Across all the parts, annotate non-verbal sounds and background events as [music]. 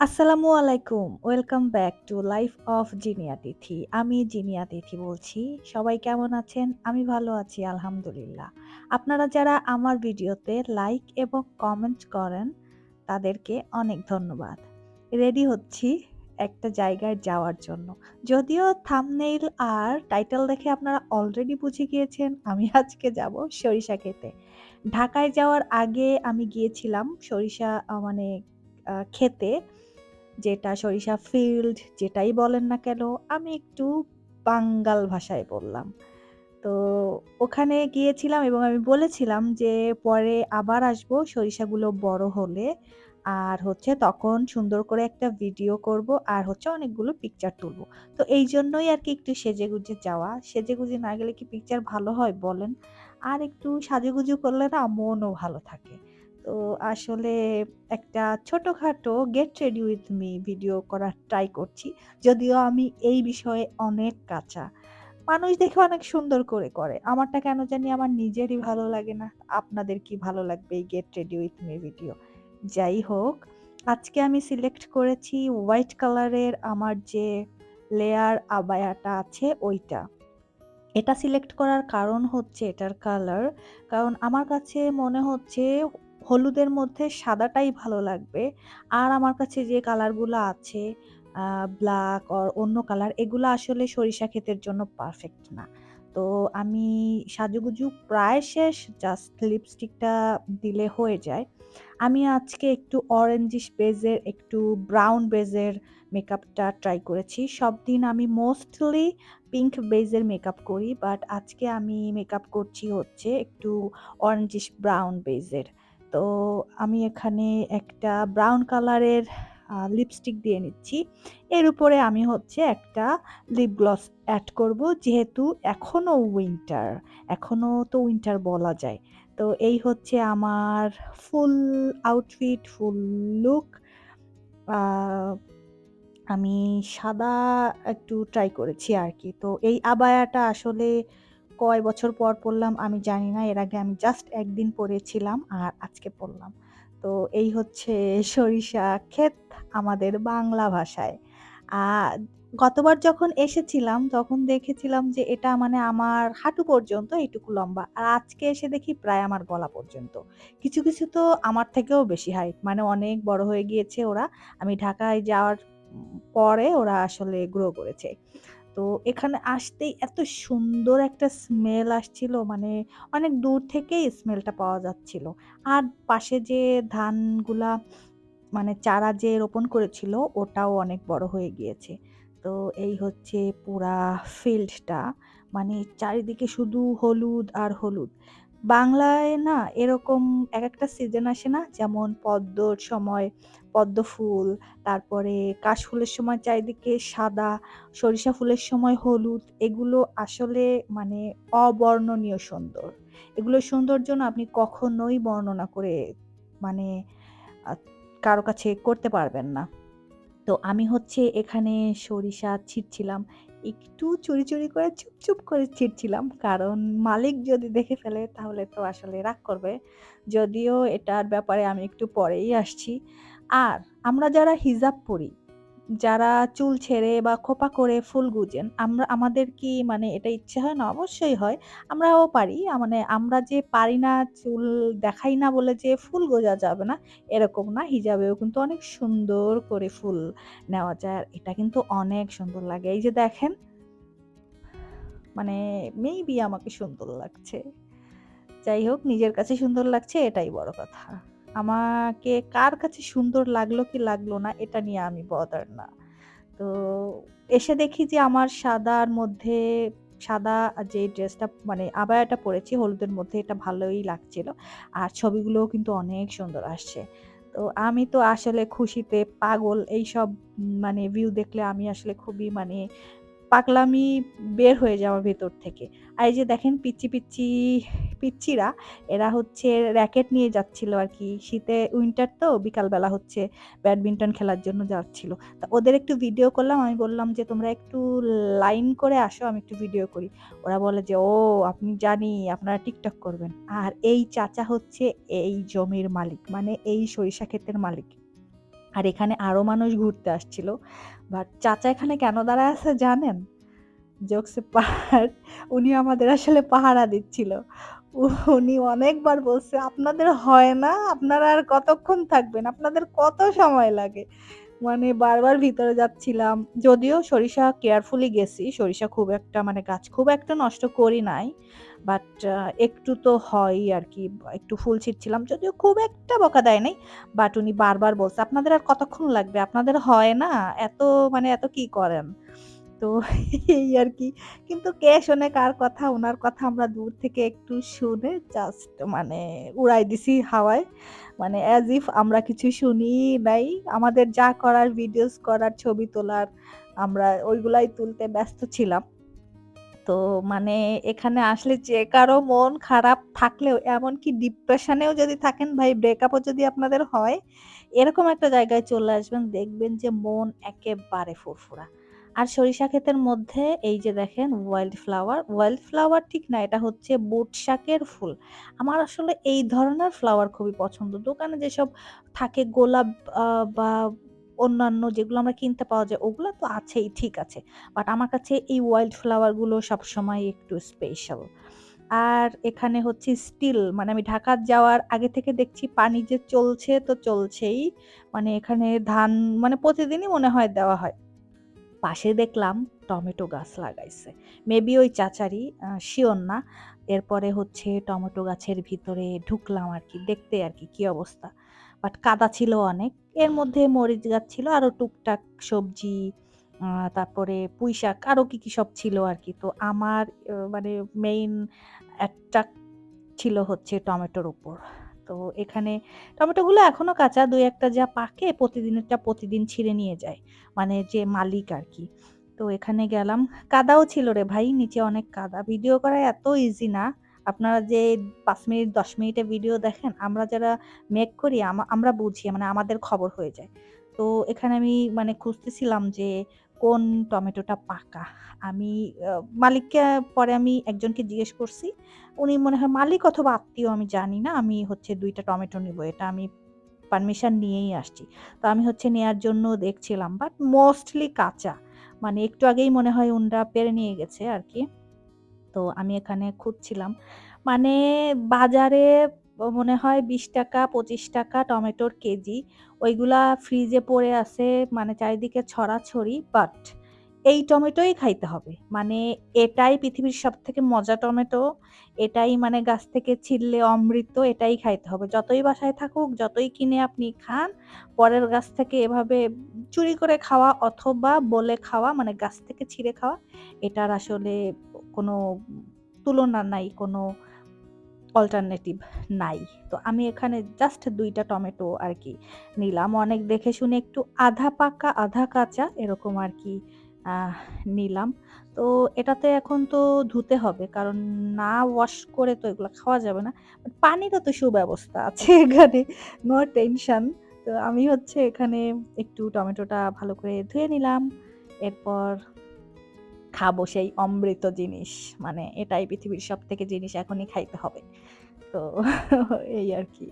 আসসালামু আলাইকুম। Welcome back to life of Zinia Tithi. আমি জিনিয়া তিথি বলছি। সবাই কেমন আছেন? আমি ভালো আছি, আলহামদুলিল্লাহ। আপনারা যারা আমার ভিডিওতে লাইক এবং কমেন্ট করেন, তাদেরকে অনেক ধন্যবাদ। রেডি হচ্ছি একটা জায়গায় যাওয়ার জন্য। যদিও থামনেইল আর টাইটেল দেখে আপনারা অলরেডি বুঝে গিয়েছেন, আমি আজকে যাব সরিষা খেতে। ঢাকায় যাওয়ার আগে আমি গিয়েছিলাম সরিষা মানে খেতে। যেটা সরিষা ফিল্ড যেটাই বলেন না কেন, আমি একটু বাঙ্গাল ভাষায় বললাম। তো ওখানে গিয়েছিলাম এবং আমি বলেছিলাম যে পরে আবার আসব সরিষাগুলো বড় হলে। আর হচ্ছে তখন সুন্দর করে একটা ভিডিও করব আর হচ্ছে অনেকগুলো পিকচার তুলবো। তো এই জন্যই আর কি একটু সেজেগুজে যাওয়া। সেজেগুজে না গেলে কি পিকচার ভালো হয় বলেন? আর একটু সাজুগুজু করলে না মনও ভালো থাকে। তো আসলে একটা ছোটখাটো get ready with me video করার ট্রাই করছি। যদিও আমি এই বিষয়ে অনেক কাঁচা। মানুষ দেখে অনেক সুন্দর করে করে। আমারটা কেন জানি আমার নিজেরই ভালো লাগে না। আপনাদের কি ভালো লাগবে এই get ready with me video? যাই হোক, আজকে আমি সিলেক্ট করেছি হোয়াইট কালারের আমার যে লেয়ার আবায়াটা আছে ওইটা। এটা সিলেক্ট করার কারণ হচ্ছে এটার কালার। কারণ আমার কাছে মনে হচ্ছে হলুদের মধ্যে সাদাটাই ভালো লাগবে। আর আমার কাছে যে কালারগুলো আছে ব্ল্যাক অর অন্য কালার, এগুলো আসলে সরিষা ক্ষেতের জন্য পারফেক্ট না। তো আমি সাজুগুজু প্রায় শেষ জাস্ট লিপস্টিকটা দিলে হয়ে যায়। আমি আজকে একটু অরেঞ্জিশ বেজের একটু ব্রাউন বেজের মেকআপটা ট্রাই করেছি। সব দিন আমি মোস্টলি পিঙ্ক বেজের মেকআপ করি। বাট আজকে আমি মেকআপ করছি হচ্ছে একটু অরেঞ্জিশ ব্রাউন বেজের। তো আমি এখানে একটা ব্রাউন কালারের লিপস্টিক দিয়ে নিচ্ছি। এর উপরে আমি হচ্ছে একটা লিপ গ্লস অ্যাড করব। যেহেতু এখনও উইন্টার, এখনও তো উইন্টার বলা যায়। তো এই হচ্ছে আমার ফুল আউটফিট, ফুল লুক। আমি সাদা একটু ট্রাই করেছি আর কি তো এই আবায়াটা আসলে কয় বছর পর পড়লাম আমি জানি না। এর আগে আমি জাস্ট একদিন পড়েছিলাম আর আজকে পড়লাম। তো এই হচ্ছে সরিষা ক্ষেত আমাদের বাংলা ভাষায়। আ গতবার যখন এসেছিলাম তখন দেখেছিলাম যে এটা মানে আমার হাঁটু পর্যন্ত এইটুকু লম্বা। আর আজকে এসে দেখি প্রায় আমার গলা পর্যন্ত। কিছু, কিছু তো আমার থেকেও বেশি হাইট মানে অনেক বড় হয়ে গিয়েছে ওরা। আমি ঢাকায় যাওয়ার পরে ওরা আসলে গ্রো করেছে। তো এখানে আসতেই এত সুন্দর একটা স্মেল আসছিল মানে অনেক দূর থেকেই স্মেলটা পাওয়া যাচ্ছিল। আর পাশে যে ধানগুলা মানে চারা যে রোপণ করেছিল, ওটাও অনেক বড় হয়ে গিয়েছে। তো এই হচ্ছে পুরা ফিল্ডটা মানে চারিদিকে শুধু হলুদ আর হলুদ। বাংলায় না এরকম এক একটা সিজন আসে না? যেমন পদ্মর সময় পদ্ম ফুল, তারপরে কাশফুলের সময় চারিদিকে সাদা, সরিষা ফুলের সময় হলুদ। এগুলো আসলে মানে অবর্ণনীয় সুন্দর। এগুলোর সৌন্দর্য না আপনি কখনোই বর্ণনা করে মানে কারও কাছে করতে পারবেন না। তো আমি হচ্ছে এখানে সরিষা ছিঁড়ছিলাম। একটু চুরি, চুরি করে চুপ, চুপ করে ছিঁড়ছিলাম। কারণ মালিক যদি দেখে ফেলে তাহলে তো আসলে রাগ করবে। যদিও এটার ব্যাপারে আমি একটু পরেই আসছি। আর আমরা যারা হিজাব পড়ি, যারা চুল ছেড়ে বা খোপা করে ফুল গুজেন, আমরা আমাদের কি মানে এটা ইচ্ছে হয় না? অবশ্যই হয়। আমরাও পারি। মানে আমরা যে পারি না চুল দেখাই না বলে যে ফুল গোজা যাবে না, এরকম না। হিজাবেও কিন্তু অনেক সুন্দর করে ফুল নেওয়া যায়। আর এটা কিন্তু অনেক সুন্দর লাগে। এই যে দেখেন মানে মেবি আমাকে সুন্দর লাগছে। যাই হোক নিজের কাছে সুন্দর লাগছে এটাই বড় কথা। আমাকে কার কাছে সুন্দর লাগল কি লাগল না, এটা নিয়ে আমি বদার না। তো এসে দেখি যে আমার সাদার মধ্যে, সাদা যে ড্রেসটা মানে আবায়াটা পরেছি, হলুদের মধ্যে এটা ভালোই লাগছিল। আর ছবিগুলোও কিন্তু অনেক সুন্দর আসছে। তো আমি তো আসলে খুশিতে পাগল, এইসব মানে ভিউ দেখলে আমি আসলে খুবই মানে পাগলামি বের হয়ে আমার ভেতর থেকে। আর এই যে দেখেন পিচ্চি, পিচ্চি পিচ্চিরা এরা হচ্ছে র‍্যাকেট নিয়ে যাচ্ছিল আর কি শীতে উইন্টার তো বিকালবেলা হচ্ছে ব্যাডমিন্টন খেলার জন্য যাচ্ছিল। তা ওদের একটু ভিডিও করলাম। আমি বললাম যে, "তোমরা একটু লাইন করে আসো, আমি একটু ভিডিও করি।" ওরা বলে যে, "ও আপনি জানি আপনারা টিকটক করবেন।" আর এই চাচা হচ্ছে এই জমির মালিক। মানে এই সরিষা ক্ষেতের মালিক। আর এখানে আরও মানুষ ঘুরতে আসছিল। বাট চাচা এখানে কেন দাঁড়ায় আছে জানেন? জোকসে পাহাড় উনি আমাদের আসলে পাহারা দিচ্ছিল। উনি অনেকবার বলছে, আপনাদের হয় না, আপনারা আর কতক্ষণ থাকবেন? আপনাদের কত সময় লাগে? মানে বারবার ভিতরে যাচ্ছিলাম। যদিও সরিষা কেয়ারফুলি গেছি, সরিষা খুব একটা মানে গাছ খুব একটা নষ্ট করি নাই বাট একটু তো হয় আর কি একটু ফুল ছিটছিলাম, যদিও খুব একটা বকা দেয় নাই বাট উনি বারবার বলছে, আপনাদের আর কতক্ষণ লাগবে? আপনাদের হয় না, এত মানে এত কি করেন? তো এই আর কি। কিন্তু কে শোনে, কার কথা ওনার কথা আমরা দূর থেকে একটু শুনে জাস্ট মানে উড়াই দিছি হাওয়ায়। মানে অ্যাজ ইফ আমরা কিছু শুনি নাই। আমাদের যা করার ভিডিওস করার, ছবি তোলার, আমরা ওইগুলাই তুলতে ব্যস্ত ছিলাম। তো মানে এখানে আসলে যে কারও মন খারাপ থাকলেও, এমনকি ডিপ্রেশনেও যদি থাকেন ভাই ব্রেকআপও যদি আপনাদের হয়, এরকম একটা জায়গায় চলে আসবেন, দেখবেন যে মন একেবারে ফুরফুরা। আর সরিষা ক্ষেতের মধ্যে এই যে দেখেন ওয়াইল্ড ফ্লাওয়ার ওয়াইল্ড ফ্লাওয়ার ঠিক না, এটা হচ্ছে বুট শাকের ফুল। আমার আসলে এই ধরনের ফ্লাওয়ার খুবই পছন্দ। দোকানে যেসব থাকে গোলাপ বা অন্যান্য যেগুলো আমরা কিনতে পাওয়া যায়, ওগুলো তো আছেই, ঠিক আছে। বাট আমার কাছে এই ওয়াইল্ড ফ্লাওয়ারগুলো সবসময় একটু স্পেশাল আর এখানে হচ্ছে স্টিল মানে আমি ঢাকা যাওয়ার আগে থেকে দেখছি পানি যে চলছে তো চলছেই। মানে এখানে ধান মানে প্রতিদিনই মনে হয় দেওয়া হয়। পাশে দেখলাম টমেটো গাছ লাগাইছে। মেবি ওই চাচারি শিওর না। এরপরে হচ্ছে টমেটো গাছের ভিতরে ঢুকলাম আর কি, দেখতে আর কি কি অবস্থা। বাট কাদা ছিল অনেক। এর মধ্যে মরিচ গাছ ছিল, আরও টুকটাক সবজি তারপরে পুঁই শাক, আরও কি কি সব ছিল আর কি। তো আমার মানে মেইন অ্যাট্রাক্ট ছিল হচ্ছে টমেটোর উপর। তো এখানে টমেটোগুলো এখনও কাঁচা, দুই একটা যা পাকে প্রতিদিনেরটা প্রতিদিন ছিঁড়ে নিয়ে যায় মানে যে মালিক আর কি তো এখানে গেলাম, কাদাও ছিল রে ভাই, নিচে অনেক কাদা। ভিডিও করা এত ইজি না। আপনারা যে পাঁচ মিনিট, দশ মিনিটে ভিডিও দেখেন, আমরা যারা মেক করি আমরা বুঝি মানে আমাদের খবর হয়ে যায়। তো এখানে আমি মানে খুঁজতেছিলাম যে কোন টমেটোটা পাকা? আমি মালিককে পরে আমি একজনকে জিজ্ঞেস করছি, উনি মনে হয় মালিক অথবা আত্মীয়, আমি জানি না, আমি হচ্ছে দুইটা টমেটো নিব, এটা আমি পারমিশন নিয়েই আসছি। তো আমি হচ্ছে নেয়ার জন্য দেখছিলাম বাট মোস্টলি কাঁচা। মানে একটু আগেই মনে হয় উনরা পেরে নিয়ে গেছে আর কি। তো আমি এখানে খুঁজছিলাম। মানে বাজারে মনে হয় বিশ টাকা, পঁচিশ টাকা টমেটোর কেজি। ওইগুলা ফ্রিজে পড়ে আছে মানে চারিদিকে ছড়াছড়ি বাট এই টমেটোই খাইতে হবে। মানে এটাই পৃথিবীর সব থেকে মজা টমেটো, এটাই মানে গাছ থেকে ছিললে অমৃত, এটাই খাইতে হবে। যতই বাসায় থাকুক, যতই কিনে আপনি খান, পরের গাছ থেকে এভাবে চুরি করে খাওয়া অথবা বলে খাওয়া মানে গাছ থেকে ছিঁড়ে খাওয়া, এটার আসলে কোনো তুলনা নাই, কোনো অল্টারনেটিভ নাই। তো আমি এখানে জাস্ট দুইটা টমেটো আর কি নিলাম। অনেক দেখে শুনে একটু আধা পাকা, আধা কাঁচা এরকম আর কি নিলাম। তো এটাতে এখন তো ধুতে হবে কারণ না ওয়াশ করে তো এগুলো খাওয়া যাবে না। পানিরও তো সুব্যবস্থা আছে এখানে নো টেনশন তো আমি হচ্ছে এখানে একটু টমেটোটা ভালো করে ধুয়ে নিলাম। এরপর খাব সেই অমৃত জিনিস। মানে এটাই পৃথিবীর সব থেকে জিনিস এখনই খাইতে হবে। তো [laughs] এই আর কি।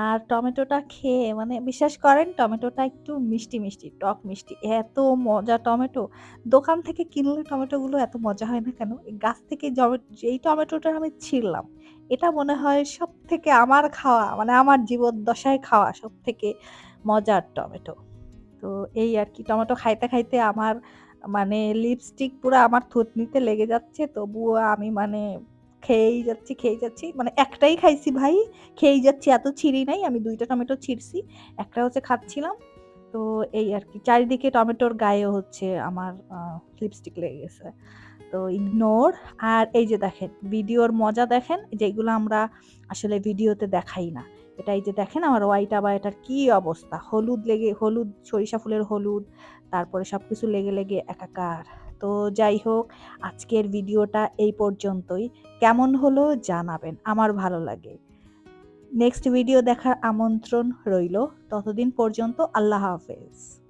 আর টমেটোটা খেয়ে মানে বিশ্বাস করেন টমেটোটা একটু মিষ্টি মিষ্টি, টক মিষ্টি, এত মজা টমেটো। দোকান থেকে কিনলে টমেটোগুলো এত মজা হয় না কেন? এই গাছ থেকে যেই টমেটোটা আমি ছিঁড়লাম, এটা মনে হয় সব থেকে আমার খাওয়া মানে আমার জীবদ্দশায় খাওয়া সব থেকে মজার টমেটো। তো এই আর কি, টমেটো খাইতে খাইতে আমার মানে লিপস্টিক পুরো আমার থুতনিতে লেগে যাচ্ছে, তবুও আমি মানে খেয়েই যাচ্ছি খেয়েই যাচ্ছি। মানে একটাই খাইছি ভাই, খেয়েই যাচ্ছি। এত ছিঁড়ি নাই, আমি দুইটা টমেটো ছিঁড়ছি, একটা হচ্ছে খাচ্ছিলাম। তো এই আর কি, চারিদিকে টমেটোর গায়ে হচ্ছে আমার লিপস্টিক লেগে গেছে। তো ইগনোর আর এই যে দেখেন, ভিডিওর মজা দেখেন যেগুলো আমরা আসলে ভিডিওতে দেখাই না। এটা এই যে দেখেন আমার ওয়াইটা বা এটার কি অবস্থা। হলুদ লেগে, হলুদ, সরিষা ফুলের হলুদ, তারপরে সব কিছু লেগে লেগে একাকার। তো যাই হোক, আজকের ভিডিওটা এই পর্যন্তই। কেমন হলো জানাবেন, আমার ভালো লাগে। নেক্সট ভিডিও দেখার আমন্ত্রণ রইল। ততদিন পর্যন্ত আল্লাহ হাফেজ।